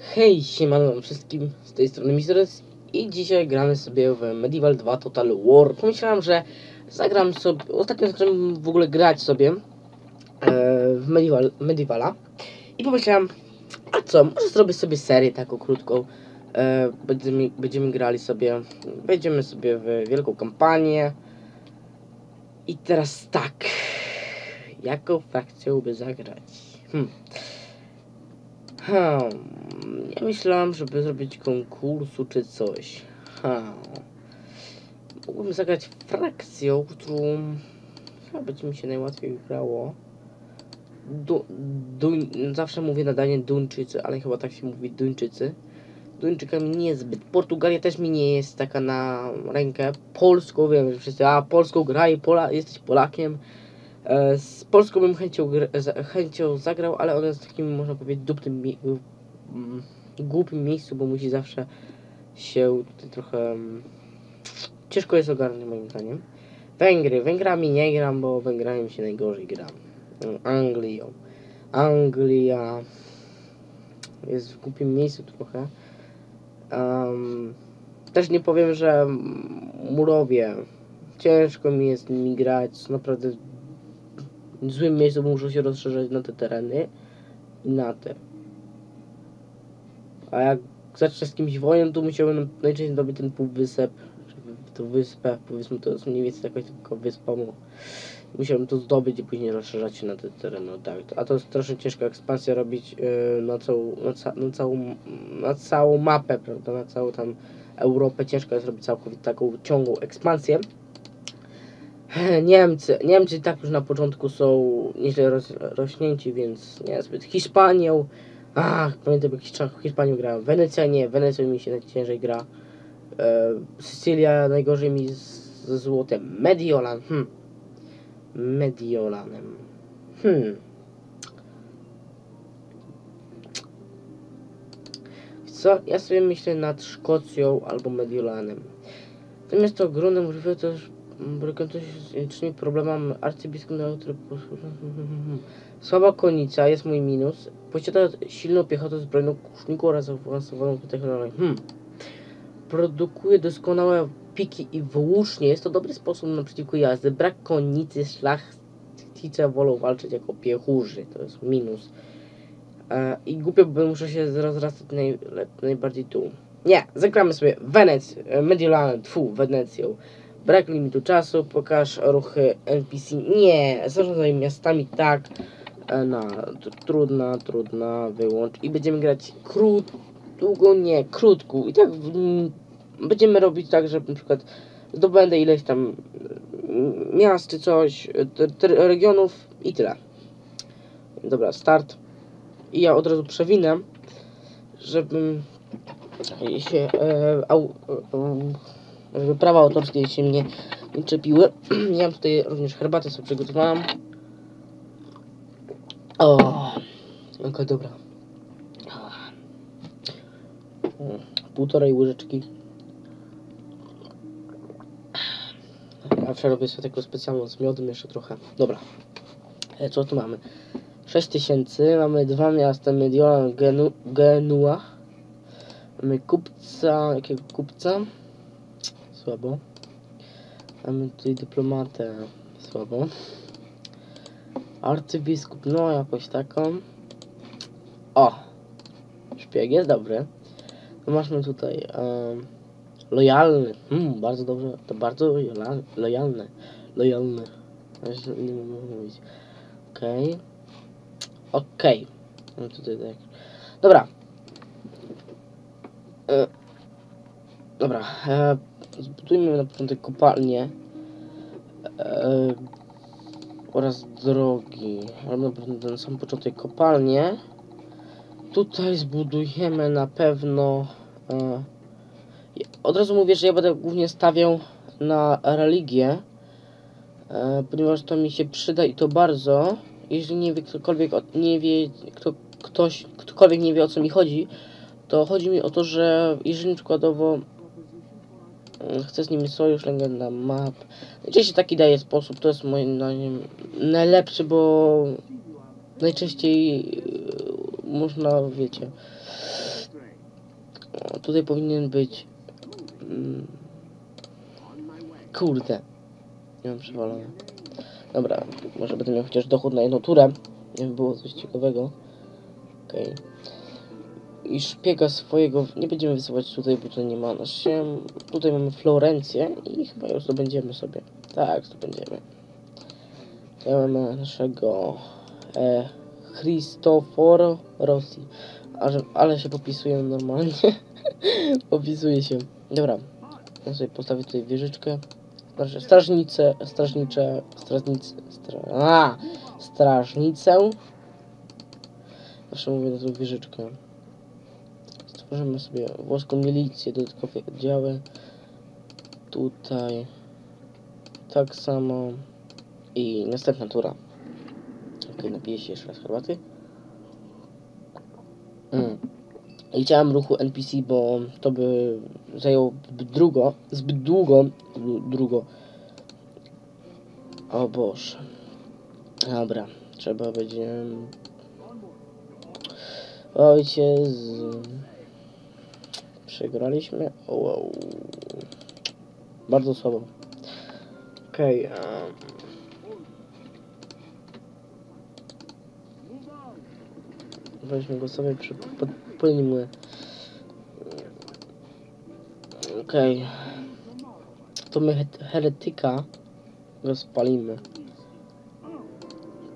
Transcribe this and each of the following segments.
Hej, siemano wszystkim, z tej strony Mistress i dzisiaj gramy sobie w Medieval 2 Total War. Pomyślałem, że zagram sobie, ostatnio zacząłem w ogóle grać sobie e, w Medieval, Medievala i pomyślałem, a co, może zrobię sobie serię taką krótką. E, będziemy, będziemy grali sobie, wejdziemy sobie w wielką kampanię i teraz tak, jaką frakcją by zagrać? Hmm. Hmm. Ja myślałam, żeby zrobić konkursu czy coś. Hmm. Mógłbym zagrać frakcją, którą chyba będzie mi się najłatwiej grało. Du, duń, zawsze mówię nadanie Duńczycy, ale chyba tak się mówi Duńczycy. Duńczykami niezbyt. Portugalia też mi nie jest taka na rękę. Polską wiem, że wszyscy, a Polską graj, Pola, jesteś Polakiem. E, Z Polską bym chęcią, chęcią zagrał, ale ona jest takim, można powiedzieć, dupnym, głupim miejscu, bo musi zawsze się trochę... mm, Ciężko jest ogarnąć moim zdaniem. Węgry. Węgrami nie gram, bo Węgrami mi się najgorzej gra. Mm, Anglią. Anglia jest w głupim miejscu trochę. Em, też nie powiem, że murowie. Ciężko mi jest nimi grać. Naprawdę w złym miejscu, muszę się rozszerzać na te tereny i na te. A jak zacznę z kimś wojną, to musiałbym najczęściej zdobyć ten półwysep, tą wyspę, powiedzmy to jest mniej więcej jakaś tylko wyspa, musiałbym to zdobyć i później rozszerzać się na te tereny, tak. A to jest strasznie ciężka ekspansja robić yy, na, całą, na, ca na, całą, na całą mapę, prawda, na całą tam Europę. Ciężko jest robić całkowicie taką ciągłą ekspansję. Niemcy, Niemcy tak już na początku są nieźle roz, rośnięci, więc niezbyt. Hiszpanią, ach, pamiętam jak Hiszpa- Hiszpanią grałem. Wenecja nie, Wenecja mi się najciężej gra. E, Sycylia najgorzej mi ze złotem. Mediolan, hmm. Mediolanem. Hmm. Co? Ja sobie myślę nad Szkocją albo Mediolanem. Natomiast to gruntem możliwe też borykający się z licznymi problemami arcybiskup który... Słaba konica jest mój minus. Posiada silną piechotę zbrojną kuszniku oraz zaawansowaną technologię. Hmm. Produkuje doskonałe piki i włócznie. Jest to dobry sposób na przeciwko jazdy. Brak konicy, szlachcice wolą walczyć jako piechurzy. To jest minus. E, I głupio by muszę się rozrastać naj, najbardziej tu. Nie, zagramy sobie Wenecję, Mediolanem, tfu, Wenecją. Brak limitu czasu, pokaż ruchy NPC. Nie, zarządzaj miastami tak. T- trudna, trudna, wyłącz. I będziemy grać krót, długo nie, krótko. I tak będziemy robić tak, że na przykład zdobędę ileś tam miast czy coś, regionów i tyle. Dobra, start. I ja od razu przewinę, żebym się e, au, e, żeby prawa autorskie się mnie nie czepiły. ja tutaj również herbatę sobie przygotowałam. O, jaka dobra. Półtorej łyżeczki. Ja przerobię sobie taką specjalną z miodem jeszcze trochę. Dobra. E, co tu mamy? 6000, mamy dwa miasta, Mediolan, Genu, Genua. Mamy kupca, jakiego kupca? Słabo. Mamy tutaj dyplomatę, słabo. Arcybiskup, no jakoś taką. O! Szpieg jest dobry. No masz tutaj em, lojalny, hmm, bardzo dobrze, to bardzo lojalny, lojalny, lojalny. Nie mogę mówić. Okej. Okej. Tutaj tak. Dobra. E, dobra. E, zbudujmy na początek kopalnię. E, oraz drogi. Ale na pewno na sam początek kopalnię. Tutaj zbudujemy na pewno. E, od razu mówię, że ja będę głównie stawiał na religię. E, ponieważ to mi się przyda i to bardzo. Jeśli nie wie ktokolwiek, nie wie, kto, ktoś, ktokolwiek nie wie o co mi chodzi, to chodzi mi o to, że jeżeli przykładowo chcę z nimi sojusz, legenda map, najczęściej taki daje sposób, to jest moim zdaniem najlepszy, bo najczęściej yy, można, wiecie, tutaj powinien być... Mm, kurde. Nie mam przewalone. Dobra, może będę miał chociaż dochód na jedną turę. Nie by było coś ciekawego. Okej. I szpiega swojego nie będziemy wysyłać tutaj, bo to nie ma nas się. Tutaj mamy Florencję i chyba już zdobędziemy sobie. Tak, zdobędziemy. Tutaj mamy naszego e, Cristoforo Rossi. A że, ale się popisuję normalnie. Popisuje się. Dobra. Ja sobie postawię tutaj wieżyczkę. Znaczy strażnicę, strażnicze, strażnice, stra... A, strażnicę. Zawsze mówię na tą wieżyczkę. Stworzymy sobie włoską milicję, dodatkowe oddziały. Tutaj. Tak samo. I następna tura. Ok, napiję się jeszcze raz herbaty. Mm. I chciałem ruchu NPC, bo to by zajęło zbyt długo, zbyt długo, dłu- długo. O Boże. Dobra, trzeba będzie... Ojciec... Przegraliśmy? O, wow. Bardzo słabo. Okej, okay, Weźmy go sobie, przy, pod, podpalimy. Okej. To my heretyka go spalimy.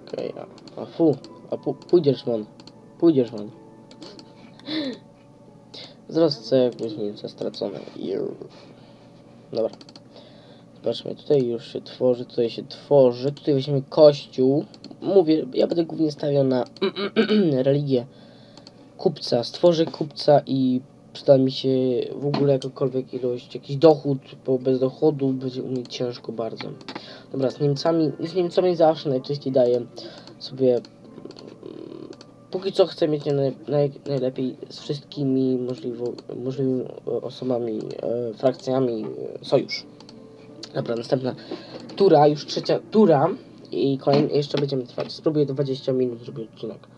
Okej, a, a fu, a pójdziesz man. Pójdziesz man. Wzrost jak różnice stracone. Iu. Dobra. Zobaczmy, tutaj już się tworzy, tutaj się tworzy, tutaj weźmiemy kościół. Mówię, ja będę głównie stawiał na religię kupca. Stworzę kupca i przyda mi się w ogóle jakakolwiek ilość, jakiś dochód, bo bez dochodu będzie u mnie ciężko bardzo. Dobra, z Niemcami, z Niemcami zawsze najczęściej daję sobie póki co chcę mieć naj, naj, najlepiej z wszystkimi możliwo, możliwymi osobami, e, frakcjami e, sojusz. Dobra, następna tura, już trzecia tura i kolejny, jeszcze będziemy trwać. Spróbuję 20 minut zrobić odcinek.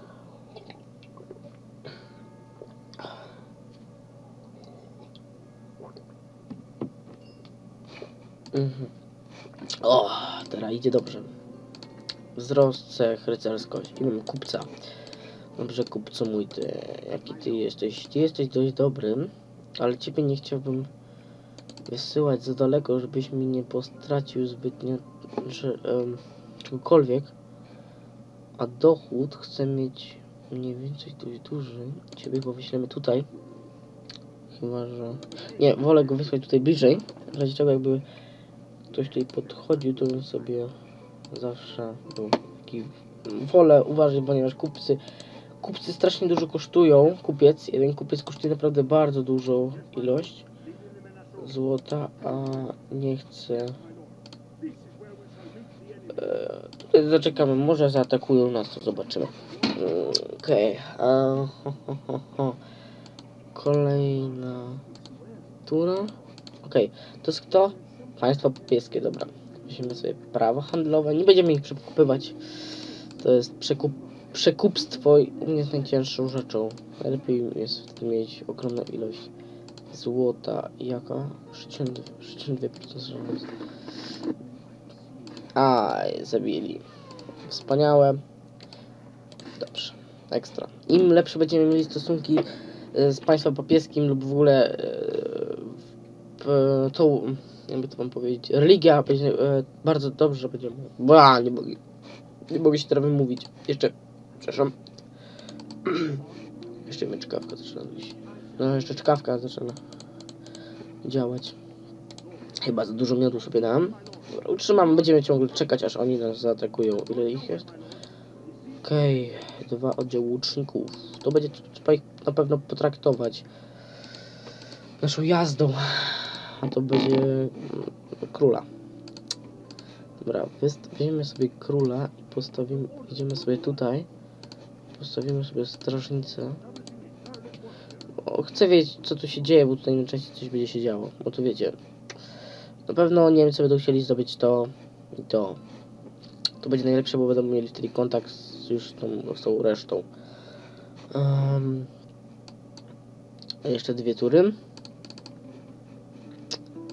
Mhm. O, teraz idzie dobrze. Wzrost cech, rycerskość. I kupca. Dobrze, kupco mój, ty, jaki ty jesteś? Ty jesteś dość dobrym, ale ciebie nie chciałbym wysyłać za daleko, żebyś mi nie postracił zbytnio że, em, czegokolwiek. A dochód chcę mieć mniej więcej dość duży. Ciebie go wyślemy tutaj. Chyba, że... Nie, wolę go wysłać tutaj bliżej. W razie czego jakby ktoś tutaj podchodził, to bym sobie zawsze był taki... Wolę uważać, ponieważ kupcy... Kupcy strasznie dużo kosztują. Kupiec, jeden kupiec kosztuje naprawdę bardzo dużą ilość złota, a nie chcę. E, tutaj zaczekamy, może zaatakują nas, to zobaczymy. Okej, a ho, ho. kolejna tura. Okej, to jest kto? Państwo popieskie, dobra. Weźmiemy sobie prawa handlowe, nie będziemy ich przekupywać. To jest przekup, przekupstwo jest najcięższą rzeczą. Najlepiej jest wtedy mieć ogromną ilość złota. Jaka? 62%. 62% szans. Aj, zabili. Wspaniałe. Dobrze. Ekstra. Im lepsze będziemy mieli stosunki e, z państwem papieskim lub w ogóle e, w tą, jakby to wam powiedzieć, religia będzie e, bardzo dobrze będziemy. Bła, nie mogę. Nie mogę się teraz wymówić. Jeszcze, przepraszam. jeszcze mnie czkawka zaczyna iść. No, jeszcze czkawka zaczyna działać. Chyba za dużo miodu sobie dam. Dobra, utrzymamy, będziemy ciągle czekać, aż oni nas zaatakują. Ile ich jest? Okej, dwa oddział łuczników. To będzie trzeba ich na pewno potraktować naszą jazdą. A to będzie mm, króla. Dobra, weźmiemy sobie króla i postawimy, idziemy sobie tutaj. Postawimy sobie strażnicę. O, chcę wiedzieć, co tu się dzieje, bo tutaj najczęściej coś będzie się działo. Bo tu wiecie, na pewno Niemcy będą chcieli zdobyć to i to. To będzie najlepsze, bo będą mieli wtedy kontakt z już tą, z tą resztą. Um, jeszcze dwie tury.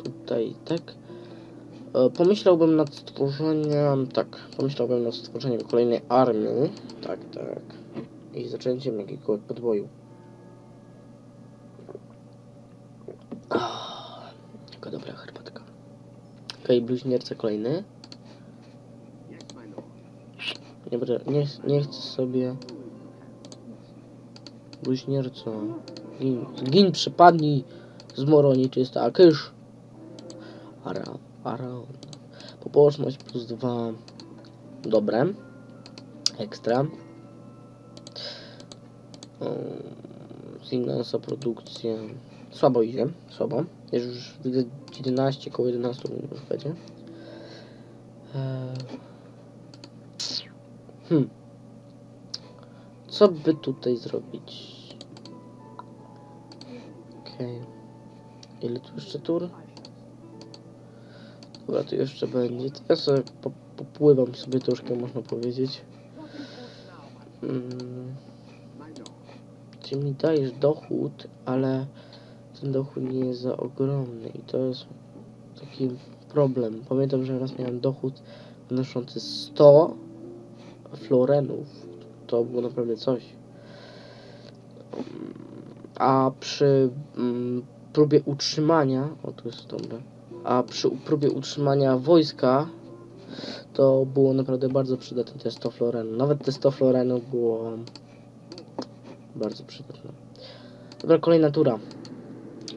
Tutaj tak. E, Pomyślałbym nad stworzeniem, tak, pomyślałbym nad stworzeniem kolejnej armii. Tak, tak. I zaczęciem jakiegoś podboju. Ah, Jaka dobra herbatka. Okej, bluźnierca kolejny. Nie, będę- nie, nie chcę sobie... Bluźnierco. Gin, gin przypadnij z moroni czysta, a kysz. Ara, ara. Pobożność plus dwa. Dobre. Ekstra. Signalsa produkcja. Słabo idzie, słabo. Jest już widzę 11, koło 11 już będzie. Hmm. Co by tutaj zrobić? Okej. Ile tu jeszcze tur? Dobra, tu jeszcze będzie. To ja sobie po, popływam sobie troszkę, można powiedzieć. Mm. Mi dajesz dochód, ale ten dochód nie jest za ogromny i to jest taki problem. Pamiętam, że raz miałem dochód wynoszący 100 florenów. To było naprawdę coś. A przy mm, próbie utrzymania, o tu jest dobre, a przy próbie utrzymania wojska to było naprawdę bardzo przydatne te 100 florenów. Nawet te 100 florenów było bardzo przydatne. Dobra, kolejna tura.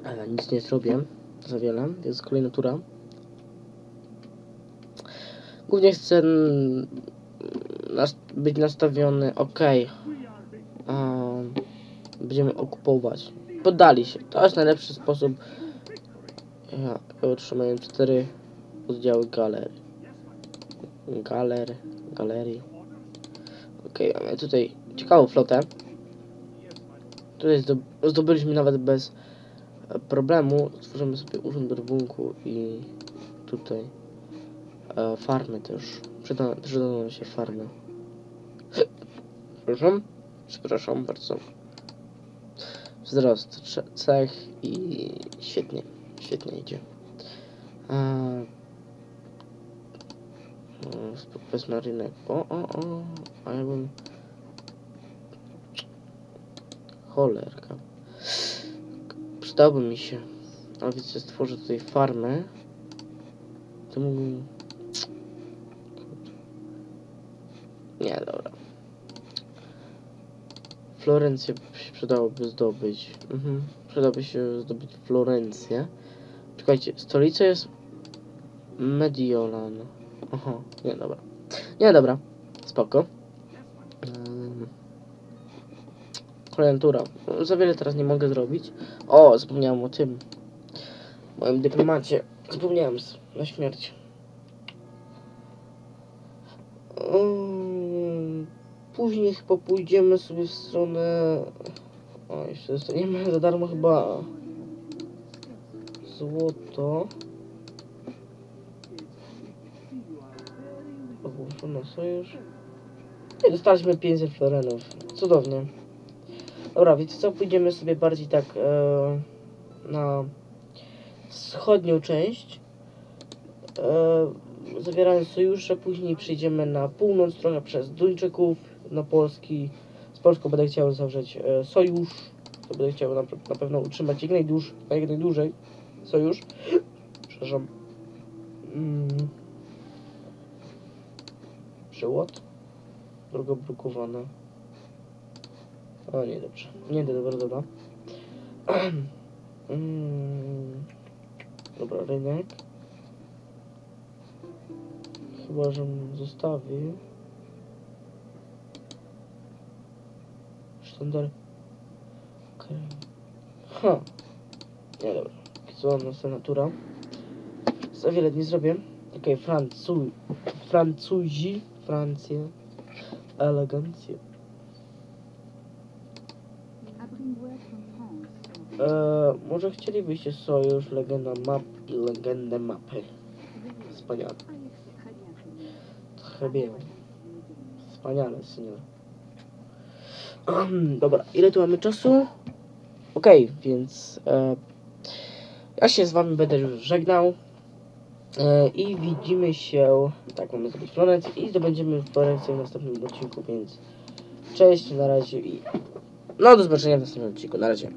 Ale nic nie zrobię za wiele, jest kolejna tura. Głównie chcę być nastawiony, ok. Będziemy okupować. Poddali się. To jest najlepszy sposób. Ja otrzymałem cztery oddziały galerii. Galer, galerii. Ok, mamy tutaj ciekawą flotę. Tutaj zdob zdobyliśmy nawet bez e, problemu. Stworzymy sobie urząd rybunku i tutaj e, farmy też. Przyda, przydadzą nam się farmy. Przepraszam? Przepraszam bardzo. Wzrost cech i świetnie, świetnie idzie. E, no, Wezmę rynek. O, o, o, a ja bym... Cholerka. Przydałby mi się. A wiecie, stworzę tutaj farmę. To mógłbym... Nie, dobra. Florencję się przydałoby zdobyć. Mhm. Przydałoby się zdobyć Florencję. Czekajcie, stolica jest Mediolan. Aha, nie, dobra. Nie, dobra. Spoko. Kolejna tura. Za wiele teraz nie mogę zrobić. O, zapomniałem o tym. Moim dyplomacie. Zapomniałem na śmierć. Później chyba pójdziemy sobie w stronę... O, jeszcze dostaniemy za darmo chyba... Złoto. Ogłoszono sojusz. I dostaliśmy 500 florenów. Cudownie. Dobra, wiecie co? Pójdziemy sobie bardziej tak e, na wschodnią część. E, zawierając sojusze, później przejdziemy na północ, trochę przez Duńczyków, na Polski. Z Polską będę chciał zawrzeć e, sojusz. To będę chciał na, na pewno utrzymać jak, najdłuż, jak najdłużej sojusz. Przepraszam. Mm. Przyłot. Brukowana. O nie, dobrze. Nie, dobra, dobra. Mm. Dobra, rynek. Chyba, że zostawił. Sztandar. Okej. Ha. Nie, dobra. Co następna tura. Za wiele nie zrobię. Okej, Francu... Francuzi. Francja. Elegancja. Eee, może chcielibyście sojusz, legenda map i legendę mapy. Wspaniale. Bien. Wspaniale, senior. Dobra, ile tu mamy czasu? Okej, więc e, ja się z wami będę już żegnał. E, I widzimy się, tak mamy zrobić planet i zdobędziemy Florencję w następnym odcinku, więc cześć, na razie i no do zobaczenia w następnym odcinku, na razie.